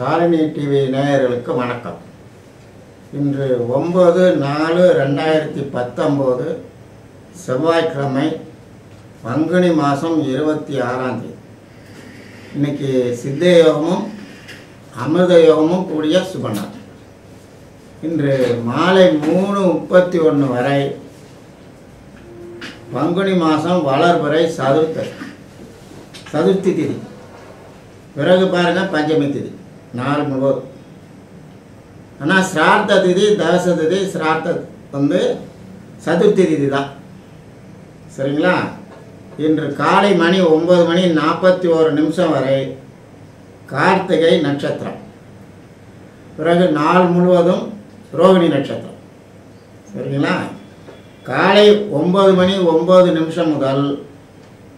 Shalini TV நேயர்களுக்கு வணக்கம். இன்று ஒம்பது நாலு ரெண்டாயிரத்தி பத்தொம்போது செவ்வாய்க்கிழமை பங்குனி மாதம் இருபத்தி ஆறாம் தேதி. இன்னைக்கு சித்த யோகமும் அமிர்த யோகமும் கூடிய சுபநாள் இன்று மாலை மூணு முப்பத்தி ஒன்று வரை பங்குனி மாதம் வளர்வரை சதுர்த்ததி சதுர்த்தி திதி. பிறகு பாருங்க பஞ்சமி திதி. நாலு முழுவதும் ஆனால் சிரார்த்த திதி தவச திதி சிரார்த்த வந்து சதுர்த்தி திதி தான் சரிங்களா இன்று காலை மணி ஒன்பது மணி நாற்பத்தி ஒரு நிமிஷம் வரை கார்த்திகை நட்சத்திரம் பிறகு நாள் முழுவதும் ரோகிணி நட்சத்திரம் சரிங்களா காலை ஒம்பது மணி ஒம்பது நிமிஷம் முதல்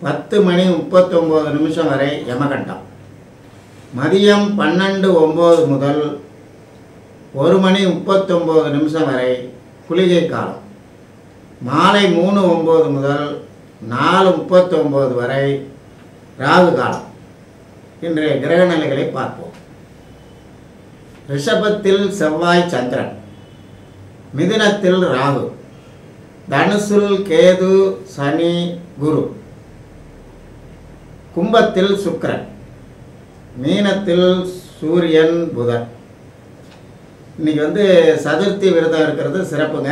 பத்து மணி முப்பத்தொம்போது நிமிஷம் வரை யமகண்டம் மதியம் பன்னெண்டு ஒம்பது முதல் ஒரு மணி முப்பத்தொம்போது நிமிஷம் வரை குளிகை காலம். மாலை மூணு ஒம்பது முதல் நாலு முப்பத்தொம்போது வரை ராகு காலம். இன்றைய கிரக நிலைகளை பார்ப்போம். ரிஷபத்தில் செவ்வாய் சந்திரன். மிதுனத்தில் ராகு. தனுசுல் கேது சனி குரு. கும்பத்தில் சுக்கிரன். மீனத்தில் சூரியன் புதன். இன்னைக்கு வந்து சதுர்த்தி விரதம் இருக்கிறது சிறப்புங்க.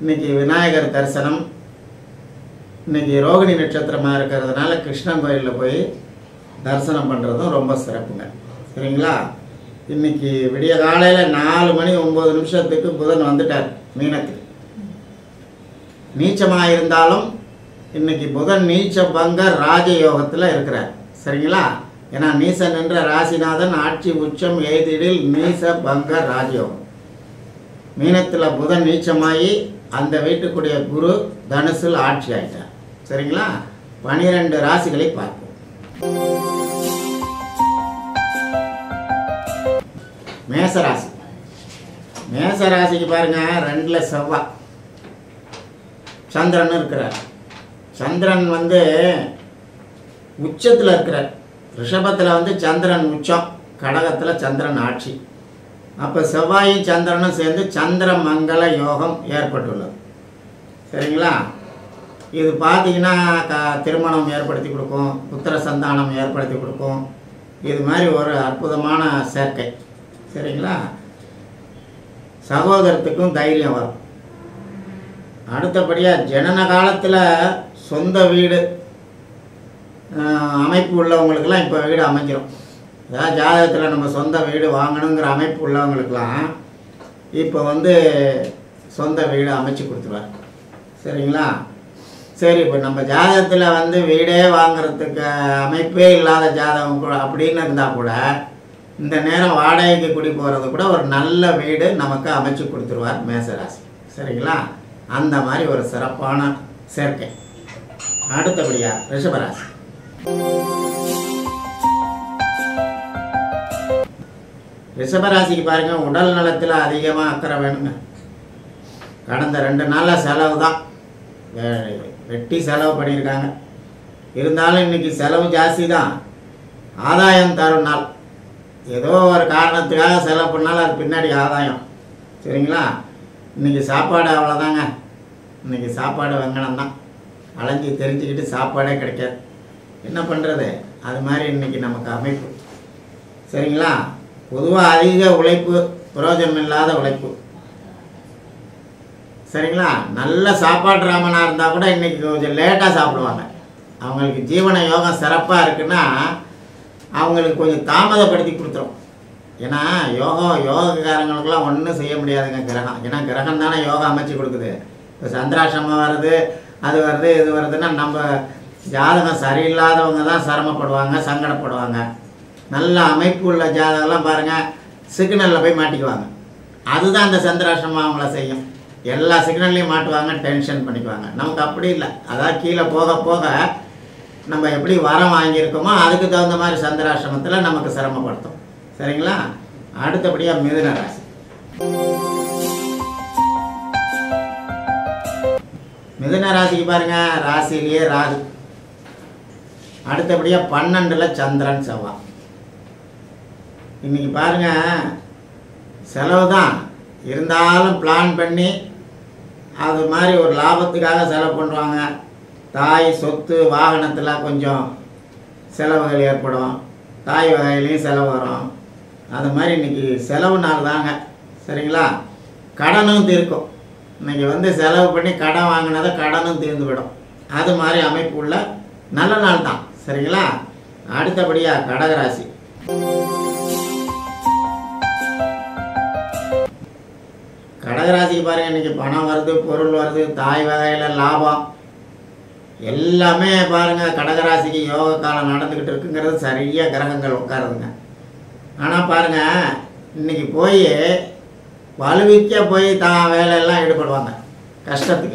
இன்னைக்கு விநாயகர் தரிசனம். இன்னைக்கு ரோகிணி நட்சத்திரமாக இருக்கிறதுனால கிருஷ்ணன் கோயிலில் போய் தரிசனம் பண்ணுறதும் ரொம்ப சிறப்புங்க. சரிங்களா? இன்னைக்கு விடிய காலையில் நாலு மணி ஒம்பது நிமிஷத்துக்கு புதன் வந்துட்டார் மீனத்துக்கு நீச்சமாக இருந்தாலும் இன்னைக்கு புதன் நீச்ச பங்க ராஜயோகத்தில் இருக்கிறார். சரிங்களா? ஏன்னா நீசன் என்ற ராசிநாதன் ஆட்சி உச்சம் எய்திடில் நீச பங்க ராஜயோகம். மீனத்தில் புதன் நீச்சமாகி அந்த வீட்டுக்குடைய குரு தனுசில் ஆட்சி ஆயிட்டார். சரிங்களா? பனிரெண்டு ராசிகளை பார்ப்போம். மேசராசி மேசராசிக்கு பாருங்க ரெண்டில் செவ்வாய் சந்திரன் இருக்கிறார். சந்திரன் வந்து உச்சத்தில் இருக்கிறார். ரிஷபத்தில் வந்து சந்திரன் உச்சம் கடகத்தில் சந்திரன் ஆட்சி. அப்போ செவ்வாயும் சந்திரனும் சேர்ந்து சந்திர மங்கள யோகம் ஏற்பட்டுள்ளது. சரிங்களா? இது பார்த்தீங்கன்னா க திருமணம் ஏற்படுத்தி கொடுக்கும் புத்திர சந்தானம் ஏற்படுத்தி கொடுக்கும். இது மாதிரி ஒரு அற்புதமான சேர்க்கை. சரிங்களா? சகோதரத்துக்கும் தைரியம் வரும். அடுத்தபடியாக ஜனன காலத்தில் சொந்த வீடு அமைப்பு உள்ளவங்களுக்கெல்லாம் இப்போ வீடு அமைஞ்சிரும் அதாவது ஜாதகத்தில் நம்ம சொந்த வீடு வாங்கணுங்கிற அமைப்பு உள்ளவங்களுக்கெல்லாம் இப்போ வந்து சொந்த வீடு அமைச்சு கொடுத்துருவார். சரிங்களா? சரி இப்போ நம்ம ஜாதகத்தில் வந்து வீடே வாங்கிறதுக்கு அமைப்பே இல்லாத ஜாதகம் கூட அப்படின்னு இருந்தால் கூட இந்த நேரம் வாடகைக்கு குடி போகிறது கூட ஒரு நல்ல வீடு நமக்கு அமைச்சு கொடுத்துருவார் மேசராசி. சரிங்களா? அந்த மாதிரி ஒரு சிறப்பான சேர்க்கை. அடுத்தபடியாக ரிஷபராசி. ரிஷபராசிக்கு பாருங்க உடல் நலத்தில் அதிகமாக அக்கறை வேணுங்க. கடந்த ரெண்டு நாளில் செலவு தான். வெட்டி செலவு பண்ணியிருக்காங்க. இருந்தாலும் இன்னைக்கு செலவு ஜாஸ்தி தான். ஆதாயம் தரும் நாள். ஏதோ ஒரு காரணத்துக்காக செலவு பண்ணாலும் அது பின்னாடி ஆதாயம். சரிங்களா? இன்னைக்கு சாப்பாடு அவ்வளோதாங்க இன்னைக்கு சாப்பாடு வெங்கனம் தான். அலைஞ்சி தெரிஞ்சுக்கிட்டு சாப்பாடே கிடைக்காது. என்ன பண்ணுறது அது மாதிரி இன்னைக்கு நமக்கு அமைப்பு. சரிங்களா? பொதுவாக அதிக உழைப்பு பிரயோஜனம் இல்லாத உழைப்பு. சரிங்களா? நல்ல சாப்பாடு ராமனாக இருந்தால் கூட இன்றைக்கி கொஞ்சம் லேட்டாக சாப்பிடுவாங்க. அவங்களுக்கு ஜீவன யோகம் சிறப்பாக இருக்குன்னா அவங்களுக்கு கொஞ்சம் தாமதப்படுத்தி கொடுத்துரும். ஏன்னா யோகம் யோகக்காரங்களுக்கெல்லாம் ஒன்றும் செய்ய முடியாதுங்க கிரகம். ஏன்னா கிரகம் தானே யோகா அமைச்சு கொடுக்குது. இப்போ சந்திராசிரமம் வருது அது வருது இது வருதுன்னா நம்ம ஜாதகம் சரியில்லாதவங்க தான் சிரமப்படுவாங்க சங்கடப்படுவாங்க. நல்ல அமைப்பு உள்ள ஜாதகம்லாம் பாருங்கள் சிக்னலில் போய் மாட்டிக்குவாங்க. அதுதான் அந்த சந்திராசிரமம் அவங்கள செய்யும். எல்லா சிக்னல்லையும் மாட்டுவாங்க டென்ஷன் பண்ணிக்குவாங்க. நமக்கு அப்படி இல்லை. அதாவது கீழே போக போக நம்ம எப்படி வரம் வாங்கியிருக்கோமோ அதுக்கு தகுந்த மாதிரி சந்திராசிரமத்தில் நமக்கு சிரமப்படுத்தும். சரிங்களா? அடுத்தபடியாக மிதுன ராசி. மிதுன ராசிக்கு பாருங்க ராசிலேயே ராகு. அடுத்தபடியாக பன்னெண்டில் சந்திரன் செவ்வாய். இன்னைக்கு பாருங்க செலவு தான் இருந்தாலும் பிளான் பண்ணி அது மாதிரி ஒரு லாபத்துக்காக செலவு பண்ணுவாங்க தாய் சொத்து வாகனத்தில் கொஞ்சம் செலவுகள் ஏற்படும். தாய் வகையிலையும் செலவு வரும். அது மாதிரி இன்றைக்கி செலவு நாள் தாங்க சரிங்களா? கடனும் தீர்க்கும். இன்றைக்கி வந்து செலவு பண்ணி கடன் வாங்கினதை கடனும் தீர்ந்து விடும் அது மாதிரி அமைப்பு உள்ள நல்ல நாள் தான் சரிங்களா? அடுத்தபடியாக கடகராசி. கடகராசிக்கு பாருங்க இன்னைக்கு பணம் வருது பொருள் வருது தாய் வகையில் லாபம். எல்லாமே பாருங்க கடகராசிக்கு யோக காலம் நடந்துக்கிட்டு இருக்குங்கிறது சரியாக கிரகங்கள் உட்காருதுங்க. ஆனால் பாருங்க இன்னைக்கு போய் வலுவிக்க போய் தான் வேலையெல்லாம் ஈடுபடுவாங்க. கஷ்டத்துக்கு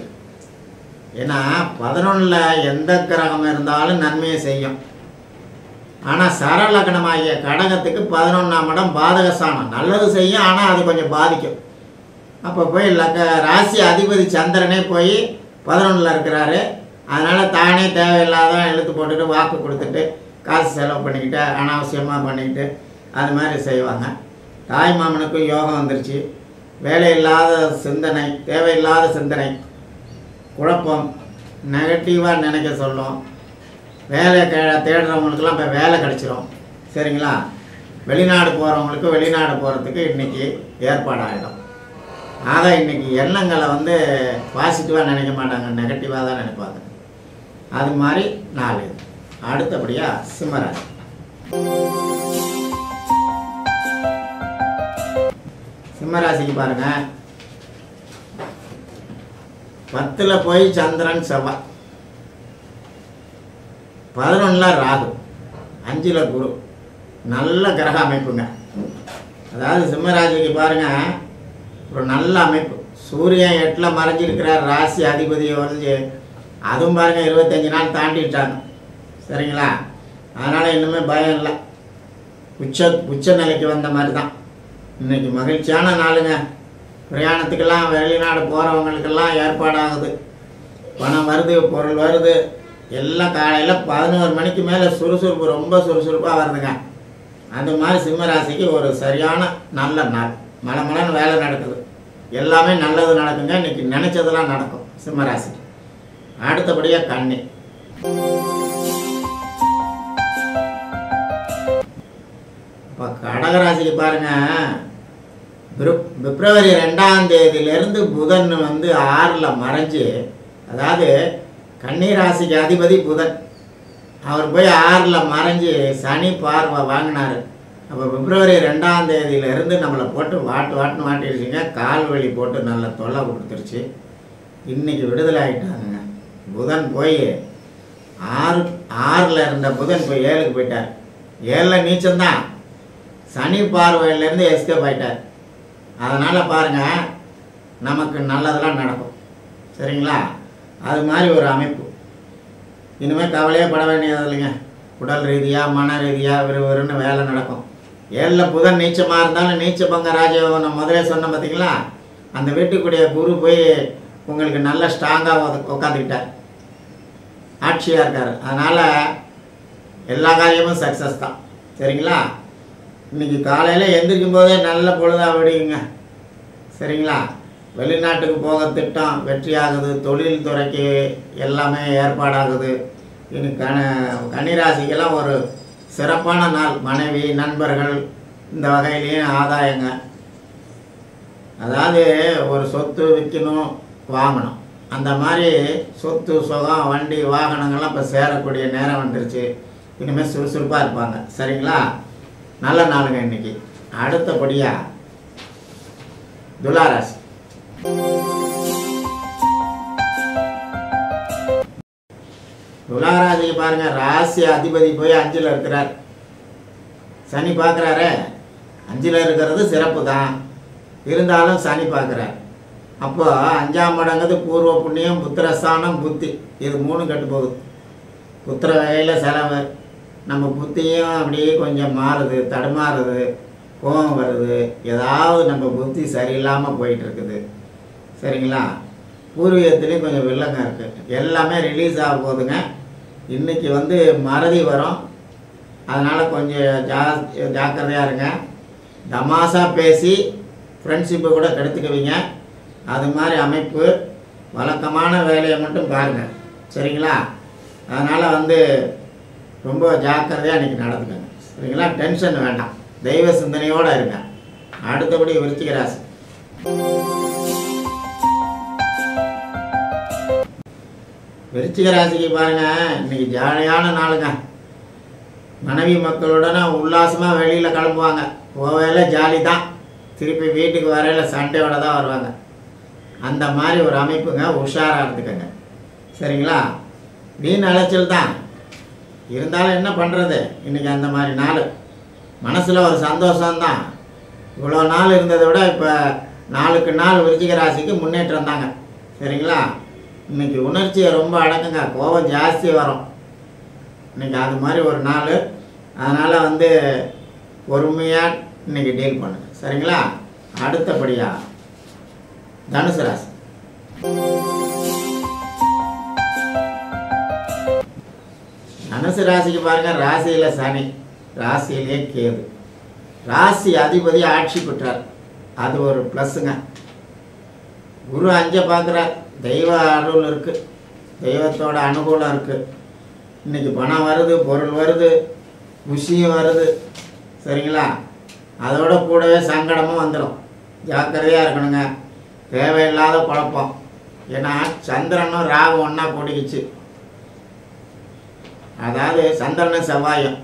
ஏன்னா பதினொன்றில் எந்த கிரகம் இருந்தாலும் நன்மையை செய்யும். ஆனால் சரலக்கணமாகிய கடகத்துக்கு பதினொன்றாம் இடம் பாதகஸ்தானம். நல்லது செய்யும் ஆனால் அது கொஞ்சம் பாதிக்கும். அப்போ போய் லக்க ராசி அதிபதி சந்திரனே போய் பதினொன்றில் இருக்கிறாரு. அதனால் தானே தேவையில்லாத இழுத்து போட்டுட்டு வாக்கு கொடுத்துட்டு காசு செலவு பண்ணிக்கிட்டு அனாவசியமாக பண்ணிக்கிட்டு அது மாதிரி செய்வாங்க. தாய் மாமனுக்கும் யோகம் வந்துருச்சு. வேலையில்லாத சிந்தனை தேவையில்லாத சிந்தனை. குழப்பம். நெகட்டிவாக நினைக்க சொல்லும். வேலை க தேடுறவங்களுக்கெல்லாம் இப்போ வேலை கிடச்சிரும். சரிங்களா? வெளிநாடு போகிறவங்களுக்கு வெளிநாடு போகிறதுக்கு இன்றைக்கி ஏற்பாடாகிடும் ஆக இன்றைக்கி எண்ணங்களை வந்து பாசிட்டிவாக நினைக்க மாட்டாங்க. நெகட்டிவாக தான் நினைப்பாங்க. அது மாதிரி நாலு அடுத்தபடியாக சிம்மராசி. சிம்மராசிக்கு பாருங்கள் பத்தில் போய் சந்திரன் செவ்வாய் பதினொன்றில் ராகு. அஞ்சில் குரு. நல்ல கிரக அமைப்புங்க. அதாவது சிம்மராசிக்கு பாருங்க ஒரு நல்ல அமைப்பு. சூரியன் எட்டில் மறைஞ்சிருக்கிறார் ராசி அதிபதியை வந்து அதுவும் பாருங்க இருபத்தஞ்சி நாள் தாண்டிட்டாங்க. சரிங்களா? அதனால் இன்னுமே பயம் இல்லை. உச்ச உச்ச நிலைக்கு வந்த மாதிரி தான் இன்னைக்கு மகிழ்ச்சியான நாளுங்க. பிரயாணத்துக்கெல்லாம் வெளிநாடு போகிறவங்களுக்கெல்லாம் ஏற்பாடாகுது. பணம் வருது பொருள் வருது. எல்லாம் காலையில் பதினோரு மணிக்கு மேலே சுறுசுறுப்பு ரொம்ப சுறுசுறுப்பாக வருதுங்க. அந்த மாதிரி சிம்மராசிக்கு ஒரு சரியான நல்ல நாள். மலை வேலை நடக்குது. எல்லாமே நல்லது நடக்குங்க. இன்றைக்கி நினச்சதெல்லாம் நடக்கும் சிம்மராசி அடுத்தபடியாக கண்ணி இப்போ கடகராசிக்கு பாருங்கள் பிப்ரவரி ரெண்டாம் தேதியிலேருந்து புதன் வந்து ஆறில் மறைஞ்சு அதாவது கன்னிராசிக்கு அதிபதி புதன். அவர் போய் ஆறில் மறைஞ்சு சனி பார்வை வாங்கினார். அப்போ பிப்ரவரி ரெண்டாம் தேதியிலேருந்து நம்மளை போட்டு வாட்டு வாட்டுன்னு வாட்டிடுச்சுங்க கால் வலி போட்டு நல்ல தொல்லை கொடுத்துருச்சு. இன்றைக்கி விடுதலை ஆகிட்டாங்க புதன் போய் ஆறு ஆறில் இருந்த புதன் போய் ஏழுக்கு போயிட்டார். ஏழில் நீச்சம்தான். சனி பார்வையிலேருந்து எஸ்கேப் ஆகிட்டார் அதனால் பாருங்கள் நமக்கு நல்லதெல்லாம் நடக்கும். சரிங்களா? அது மாதிரி ஒரு அமைப்பு. இனிமேல் கவலையே பட வேண்டியது இல்லைங்க. உடல் ரீதியாக மன ரீதியாக விறுவிறுன்னு வேலை நடக்கும். ஏழில் புதன் நீச்சமாக இருந்தாலும் நீச்ச பங்க ராஜயோகம் நான் முதலே சொன்னேன் பார்த்தீங்களா அந்த வீட்டுக்குடைய குரு போய் உங்களுக்கு நல்ல ஸ்ட்ராங்காக உட்காந்துக்கிட்டார் ஆட்சியாக இருக்கார். அதனால் எல்லா காரியமும் சக்ஸஸ் தான். சரிங்களா? இன்னைக்கு காலையில் எந்திரிக்கும் போதே நல்ல பொழுதாக விடுங்க சரிங்களா? வெளிநாட்டுக்கு போக திட்டம் வெற்றியாகுது தொழில் துறைக்கு எல்லாமே ஏற்பாடாகுது. இனி கண கன்னிராசிக்கெல்லாம் ஒரு சிறப்பான நாள். மனைவி நண்பர்கள் இந்த வகையிலையும் ஆதாயங்க. அதாவது ஒரு சொத்து விற்கணும் வாங்கணும். அந்த மாதிரி சொத்து சுகம் வண்டி வாகனங்கள்லாம் இப்போ சேரக்கூடிய நேரம் வந்துருச்சு. இனிமேல் சுறுசுறுப்பாக இருப்பாங்க. சரிங்களா? நல்ல நாளுங்க இன்னைக்கு. அடுத்தபடியாக துலாராசி துளாராசிக்கு பாருங்க ராசி அதிபதி போய் அஞ்சில் இருக்கிறார். சனி பார்க்குறாரு அஞ்சில் இருக்கிறது சிறப்பு தான் இருந்தாலும் சனி பார்க்குறார் அப்போ அஞ்சாம் மடங்கிறது பூர்வ புண்ணியம் புத்திரஸ்தானம் புத்தி. இது மூணு கட்டு போகுது. புத்திர வகையில் செலவு. நம்ம புத்தியும் அப்படியே கொஞ்சம் மாறுது தடுமாறுது கோபம் வருது. ஏதாவது நம்ம புத்தி சரியில்லாமல் போயிட்டுருக்குது. சரிங்களா? பூர்வீகத்துலேயும் கொஞ்சம் வில்லங்க இருக்குது எல்லாமே ரிலீஸ் ஆக போகுதுங்க. இன்றைக்கி வந்து மறதி வரும். அதனால் கொஞ்சம் ஜா ஜாக்கிரதையாக இருங்க. தமாசாக பேசி ஃப்ரெண்ட்ஷிப்பை கூட கெடுத்துக்குவீங்க. அது மாதிரி அமைப்பு வழக்கமான வேலையை மட்டும் பாருங்கள் சரிங்களா? அதனால் வந்து ரொம்ப ஜாக்கிரதையாக இன்றைக்கி நடந்துக்கங்க. சரிங்களா? டென்ஷன் வேண்டாம். தெய்வ சிந்தனையோடு இருங்க. அடுத்தபடி விருச்சிக ராசி. விருச்சிக ராசிக்கு பாருங்க இன்னைக்கு ஜாலியான நாளுங்க. மனைவி மக்களுடனே உல்லாசமாக வெளியில் கிளம்புவாங்க. போவையில் ஜாலி தான் திருப்பி வீட்டுக்கு வரையில் சண்டையோட தான் வருவாங்க. அந்த மாதிரி ஒரு அமைப்புங்க. உஷாராக இருந்துக்கங்க. சரிங்களா? வீண் அலைச்சல் தான். இருந்தாலும் என்ன பண்ணுறது இன்றைக்கி அந்த மாதிரி நாள். மனசில் ஒரு சந்தோஷம்தான். இவ்வளோ நாள் இருந்ததை விட இப்போ நாளுக்கு நாள் விருச்சிக ராசிக்கு முன்னேற்றம் தாங்க. சரிங்களா? இன்னைக்கு உணர்ச்சியை ரொம்ப அடக்குங்க. கோபம் ஜாஸ்தி வரும். இன்னைக்கு அது மாதிரி ஒரு நாள். அதனால் வந்து பொறுமையாக இன்னைக்கு டீல் பண்ணுங்க. சரிங்களா? அடுத்தபடியாக தனுசு ராசி. தனுசு ராசிக்கு பாருங்க ராசியில் சனி ராசியிலே கேது. ராசி அதிபதி ஆட்சி பெற்றார். அது ஒரு ப்ளஸ்ஸுங்க குரு அஞ்சை பார்க்குறார் தெய்வ அருள் இருக்குது தெய்வத்தோட அனுகூலம் இருக்குது இன்னைக்கு பணம் வருது பொருள் வருது குஷியும் வருது. சரிங்களா? அதோட கூடவே சங்கடமும் வந்துடும் ஜாக்கிரதையாக இருக்கணுங்க. தேவையில்லாத குழப்பம் ஏன்னா சந்திரனும் ராகு ஒன்றா கூட்டிக்கிச்சு அதாவது சந்திரன செவ்வாயம்.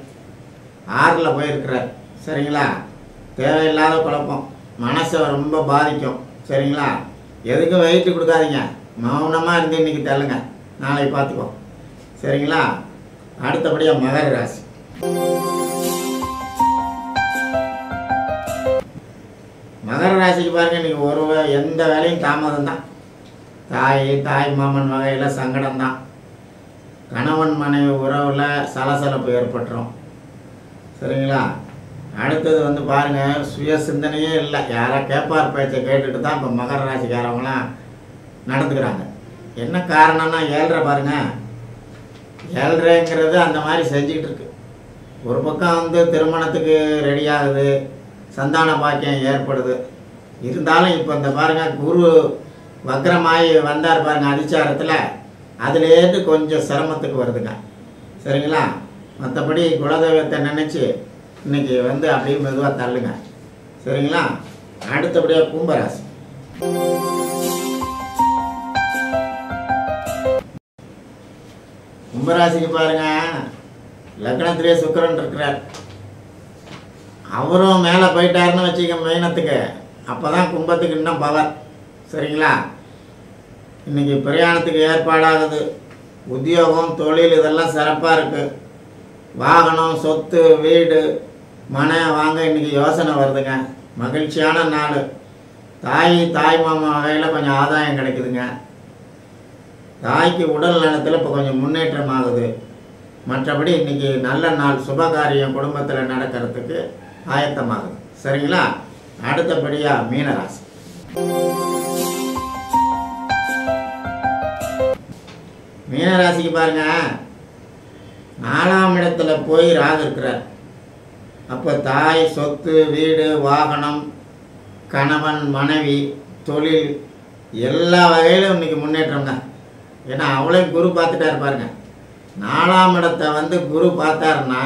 ஆறில் போயிருக்கிறார். சரிங்களா? தேவையில்லாத குழப்பம். மனசை ரொம்ப பாதிக்கும். சரிங்களா? எதுக்கும் வெயிட்டு கொடுக்காதீங்க? மௌனமாக இருந்து இன்னைக்கு தள்ளுங்க. நாளைக்கு பார்த்துக்கோ சரிங்களா? அடுத்தபடியாக மகர ராசி. மகர ராசிக்கு பாருங்க இன்னைக்கு ஒரு எந்த வேலையும் தாமதம் தான் தாய் தாய் மாமன் வகையில் சங்கடம் தான் கணவன் மனைவி உறவில் சலசலப்பு ஏற்பட்டுரும். சரிங்களா? அடுத்தது வந்து பாருங்கள் சுய சிந்தனையே இல்லை. யாரா கேட்பார் பேச்சை கேட்டுட்டு தான் இப்போ மகர ராசிக்காரவங்களாம் நடந்துக்கிறாங்க. என்ன காரணம்னா ஏழ்ரை பாருங்க. ஏழ்ரைங்கிறது அந்த மாதிரி செஞ்சுக்கிட்டு இருக்கு. ஒரு பக்கம் வந்து திருமணத்துக்கு ரெடி ஆகுது. சந்தான பாக்கியம் ஏற்படுது. இருந்தாலும் இப்போ இந்த பாருங்க குரு வக்ரமாயி வந்தார் பாருங்கள் அதிச்சாரத்தில் அதுலேருந்து கொஞ்சம் சிரமத்துக்கு வருதுங்க. சரிங்களா? மற்றபடி குலதெய்வத்தை நினச்சி இன்னைக்கு வந்து அப்படியே மெதுவாக தள்ளுங்க. சரிங்களா? அடுத்தபடியாக கும்பராசி. கும்பராசிக்கு பாருங்க. லக்னத்திலே சுக்கிரன் இருக்கிறார். அவரும் மேலே போயிட்டாருன்னு வச்சுக்க மெயினத்துக்கு அப்போ தான் கும்பத்துக்கு இன்னும் பவர் சரிங்களா? இன்னைக்கு பிரயாணத்துக்கு ஏற்பாடாகுது. உத்தியோகம் தொழில் இதெல்லாம் சிறப்பாக இருக்குது வாகனம் சொத்து வீடு மனை வாங்க இன்றைக்கி யோசனை வருதுங்க. மகிழ்ச்சியான நாள். தாய் தாய் மாமா வகையில் கொஞ்சம் ஆதாயம் கிடைக்குதுங்க. தாய்க்கு உடல் நலத்தில் இப்போ கொஞ்சம் முன்னேற்றம் ஆகுது. மற்றபடி இன்றைக்கி நல்ல நாள் சுபகாரியம் குடும்பத்தில் நடக்கிறதுக்கு ஆயத்தமாகுது. சரிங்களா? அடுத்தபடியாக மீனராசி. மீனராசிக்கு பாருங்க. நாலாம் இடத்துல போய் ராகு இருக்கிறார். அப்போ தாய் சொத்து வீடு வாகனம் கணவன் மனைவி தொழில் எல்லா வகையிலும் இன்னைக்கு முன்னேற்றம் தான் ஏன்னா அவளையும் குரு பார்த்துட்டாரு இருப்பாருங்க நாலாம் இடத்தை வந்து குரு பார்த்தாருன்னா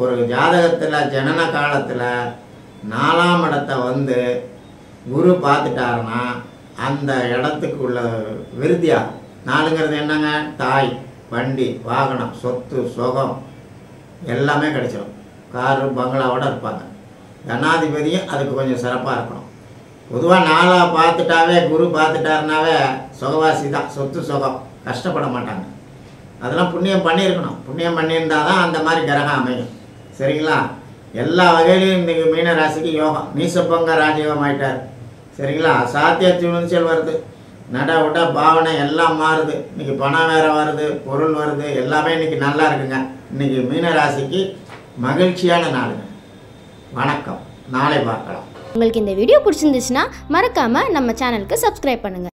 ஒரு ஜாதகத்தில் ஜனன காலத்தில் நாலாம் இடத்தை வந்து குரு பார்த்துட்டாருன்னா அந்த இடத்துக்கு உள்ள விருத்தியாகும். நாலுங்கிறது என்னங்க? தாய் வண்டி வாகனம் சொத்து சுகம். எல்லாமே கிடைச்சிடும் காரு பங்களாவோட இருப்பாங்க. ஜனாதிபதியும் அதுக்கு கொஞ்சம் சிறப்பாக இருக்கணும். பொதுவாக நாளாக பார்த்துட்டாவே குரு பார்த்துட்டாருனாவே சுகவாசி தான். சொத்து சுகம். கஷ்டப்பட மாட்டாங்க. அதெல்லாம் புண்ணியம் பண்ணியிருக்கணும். புண்ணியம் பண்ணியிருந்தால் தான் அந்த மாதிரி கிரகம் அமையும். சரிங்களா? எல்லா வகையிலையும் இன்றைக்கி மீன ராசிக்கு யோகம். நீசப்பங்க ராஜயோகம் ஆயிட்டார். சரிங்களா? சாத்திய துணிச்சல் வருது. நட விட பாவனை எல்லாம் மாறுது. இன்னைக்கு பணம் வேற வருது பொருள் வருது எல்லாமே இன்னைக்கு நல்லா இருக்குங்க. இன்னைக்கு மீன ராசிக்கு மகிழ்ச்சியான நாளுங்க. வணக்கம். நாளை பார்க்கலாம். உங்களுக்கு இந்த வீடியோ பிடிச்சிருந்துச்சுன்னா மறக்காமல் நம்ம சேனலுக்கு சப்ஸ்கிரைப் பண்ணுங்கள்